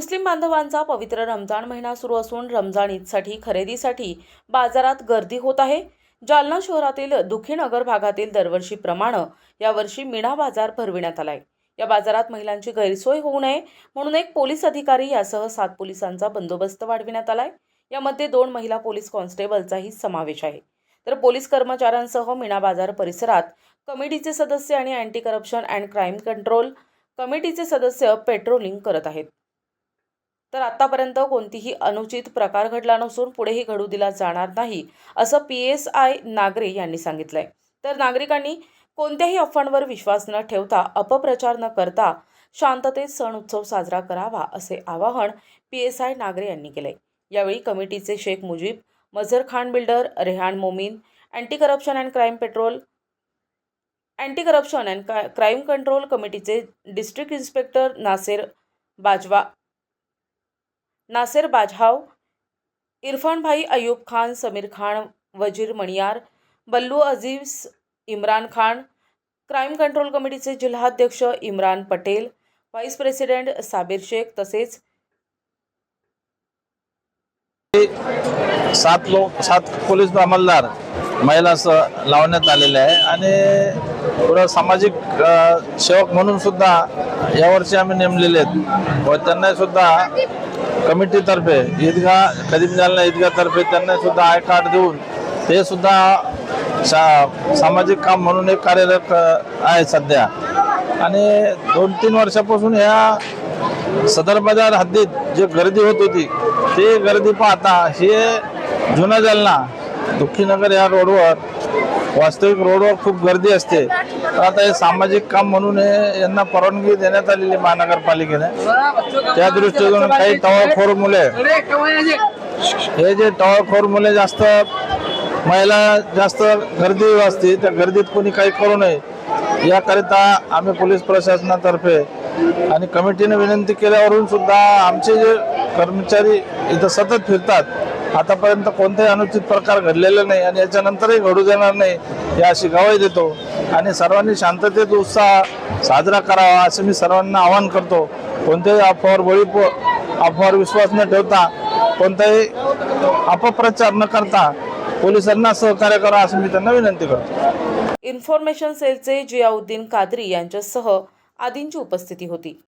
मुस्लिम बांधवांचा पवित्र रमजान महिना सुरू असून रमजान ईदसाठी खरेदीसाठी बाजारात गर्दी होत आहे. जालना शहरातील दुखीनगर भागातील दरवर्षीप्रमाणे यावर्षी मीणा बाजार भरविण्यात आलाय. या बाजारात महिलांची गैरसोय होऊ नये म्हणून एक पोलीस अधिकारी यासह सात पोलिसांचा बंदोबस्त वाढविण्यात आलाय. यामध्ये दोन महिला पोलीस कॉन्स्टेबलचाही समावेश आहे. तर पोलीस कर्मचाऱ्यांसह मीणा बाजार परिसरात कमिटीचे सदस्य आणि anti corruption and crime control कमिटीचे सदस्य पेट्रोलिंग करत आहेत. तर आतापर्यंत कोणतीही अनुचित प्रकार घडला नसून पुढेही घडू दिला जाणार नाही असं पी एस आय नागरे यांनी सांगितलंय. तर नागरिकांनी कोणत्याही अफवांवर विश्वास न ठेवता अपप्रचार न करता शांततेत सण उत्सव साजरा करावा असे आवाहन पी एस आय नागरे यांनी केलंय. यावेळी कमिटीचे Shaikh Mujeeb Mazhar Khan builder Rehan Momin anti corruption and crime patrol anti corruption and crime control कमिटीचे district inspector Naser Bajwa Naser बाजहाव इरफानभाई Ayub Khan Sameer Khan Wazir Maniyar Ballu Aziz Imran Khan crime control कमिटीचे जिल्हाध्यक्ष इम्रान पटेल व्हाईस प्रेसिडेंट साबीर शेख तसेच सात लोक सात पोलीस अंमलदार महिला लावण्यात आलेले आहे. आणि थोडं सामाजिक सेवक म्हणून सुद्धा यावर्षी आम्ही नेमलेले आहेत. व त्यांना सुद्धा कमिटीतर्फे ईदगा कदीम जालना ईदगातर्फे त्यांना सुद्धा आय कार्ड देऊन ते सुद्धा सा सामाजिक काम म्हणून एक कार्यरत आहे सध्या. आणि दोन तीन वर्षापासून ह्या सदर बाजार हद्दीत जे गर्दी होत होती ते गर्दी पाहता हे जुना जालना दुःखीनगर या रोडवर वास्तविक रोडवर खूप गर्दी असते. तर आता हे सामाजिक काम म्हणून हे यांना परवानगी देण्यात आलेली महानगरपालिकेने. त्या दृष्टीतून काही टवाळखोर मुले. हे जे टवाळखोर मुले जास्त महिला जास्त गर्दी असते त्या गर्दीत कोणी काही करू नये. याकरिता आम्ही पोलीस प्रशासनातर्फे आणि कमिटीने विनंती केल्यावरून सुद्धा आमचे जे कर्मचारी इथं सतत फिरतात आतापर्यंत कोणताही अनुचित प्रकार घडलेला नाही आणि याच्यानंतरही घडू देणार नाही या अशी गवाही देतो. आणि सर्वांनी शांततेत उत्साह साजरा करावा असं मी सर्वांना आवाहन करतो. कोणत्याही अफवावर बळी अफवावर विश्वास न ठेवता कोणताही अपप्रचार न करता पोलिसांना सहकार्य करा असं मी त्यांना विनंती करतो. इन्फॉर्मेशन सेलचे जियाउद्दीन कादरी यांच्यासह आदींची उपस्थिती होती.